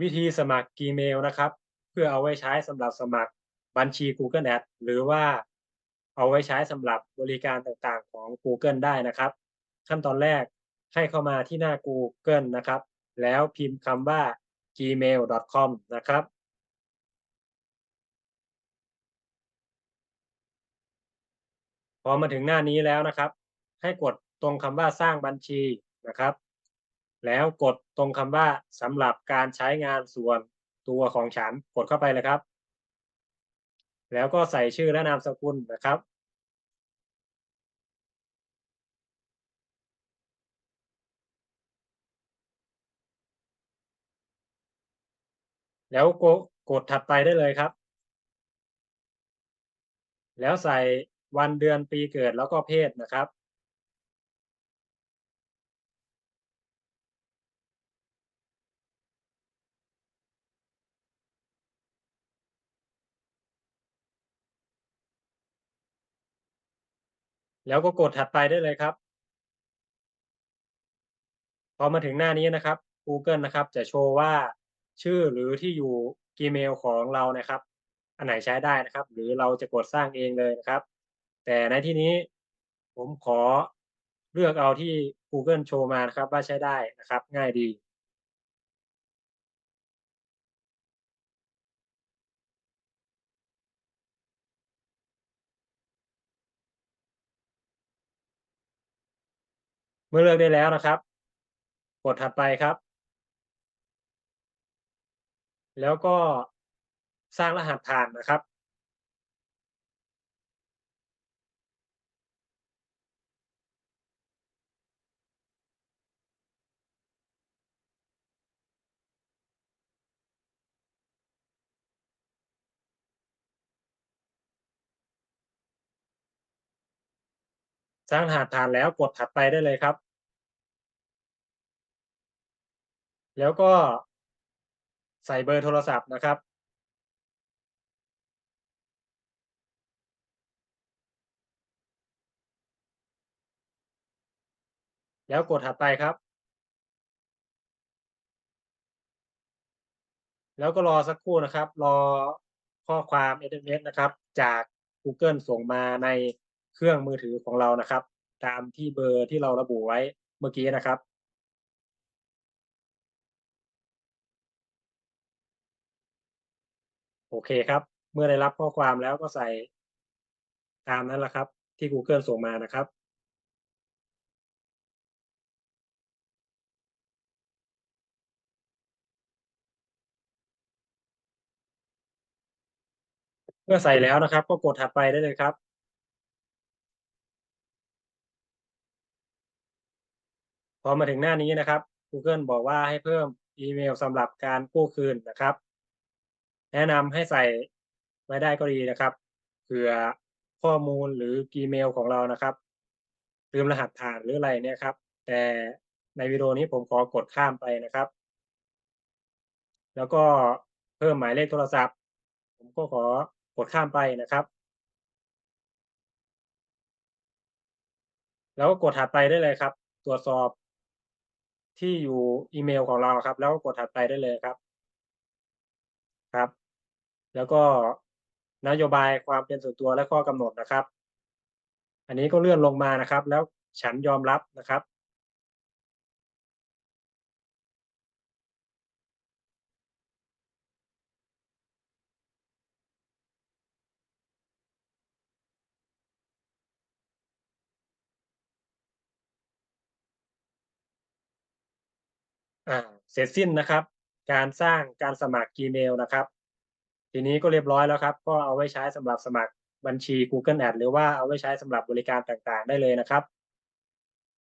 วิธีสมัคร Gmail นะครับ เพื่อเอาไว้ใช้สำหรับสมัครบัญชี Google Ads หรือว่าเอาไว้ใช้สำหรับบริการต่างๆของกูเกิลได้นะครับ ขั้นตอนแรกให้เข้ามาที่หน้ากูเกิลนะครับ แล้วพิมพ์คำว่า gmail.com นะครับ พอมาถึงหน้านี้แล้วนะครับ ให้กดตรงคำว่าสร้างบัญชีนะครับ แล้วกดตรงคำว่าสำหรับการใช้งานส่วนตัวของฉันกดเข้าไปเลยครับ แล้วก็ใส่ชื่อและนามสกุลนะครับ แล้วกกดถัดไปได้เลยครับ แล้วใส่วันเดือนปีเกิดแล้วก็เพศนะครับ แล้วก็กดถัดไปได้เลยครับ พอมาถึงหน้านี้นะครับกูเกิลนะครับ จะโชว์ว่าชื่อหรือที่อยู่ Gmail ของเรานะครับ อันไหนใช้ได้นะครับ หรือเราจะกดสร้างเองเลยนะครับ แต่ในที่นี้ผมขอเลือกเอาที่กูเกิลโชว์มานะครับ ว่าใช้ได้นะครับ ง่ายดี เมื่อเลือกได้แล้วนะครับ กดถัดไปครับ แล้วก็สร้างรหัสผ่านนะครับ สร้างรหัสผ่านแล้วกดถัดไปได้เลยครับ แล้วก็ใส่เบอร์โทรศัพท์นะครับ แล้วกดถัดไปครับ แล้วก็รอสักครู่นะครับ รอข้อความ SMS นะครับ จากกูเกิลส่งมาใน เครื่องมือถือของเรานะครับ ตามที่เบอร์ที่เราระบุไว้เมื่อกี้นะครับ โอเคครับ เมื่อได้รับข้อความแล้วก็ใส่ตามนั้นแหละครับ ที่กูเกิลส่งมานะครับเมื่อใส่แล้วนะครับ ก็กดถัดไปได้เลยครับ พอมาถึงหน้านี้นะครับกูเกิลบอกว่าให้เพิ่มอีเมลสำหรับการกู้คืนนะครับ แนะนำให้ใส่ไว้ได้ก็ดีนะครับเผื่อข้อมูลหรือ Gmail ของเรานะครับลืมรหัสผ่านหรืออะไรเนี่ยครับ แต่ในวิดีโอนี้ผมขอกดข้ามไปนะครับ แล้วก็เพิ่มหมายเลขโทรศัพท์ ผมก็ขอกดข้ามไปนะครับแล้วก็กดถัดไปได้เลยครับ ตรวจสอบ ที่อยู่อีเมลของเราครับ แล้วก็กดถัดไปได้เลยครับครับ แล้วก็นโยบายความเป็นส่วนตัวและข้อกำหนดนะครับ อันนี้ก็เลื่อนลงมานะครับ แล้วฉันยอมรับนะครับ อ่าเสร็จสิ้นนะครับ การสร้างการสมัคร Gmail นะครับ ทีนี้ก็เรียบร้อยแล้วครับ ก็เอาไว้ใช้สำหรับสมัครบัญชี Google Ads หรือว่าเอาไว้ใช้สำหรับบริการต่างๆ ได้เลยนะครับ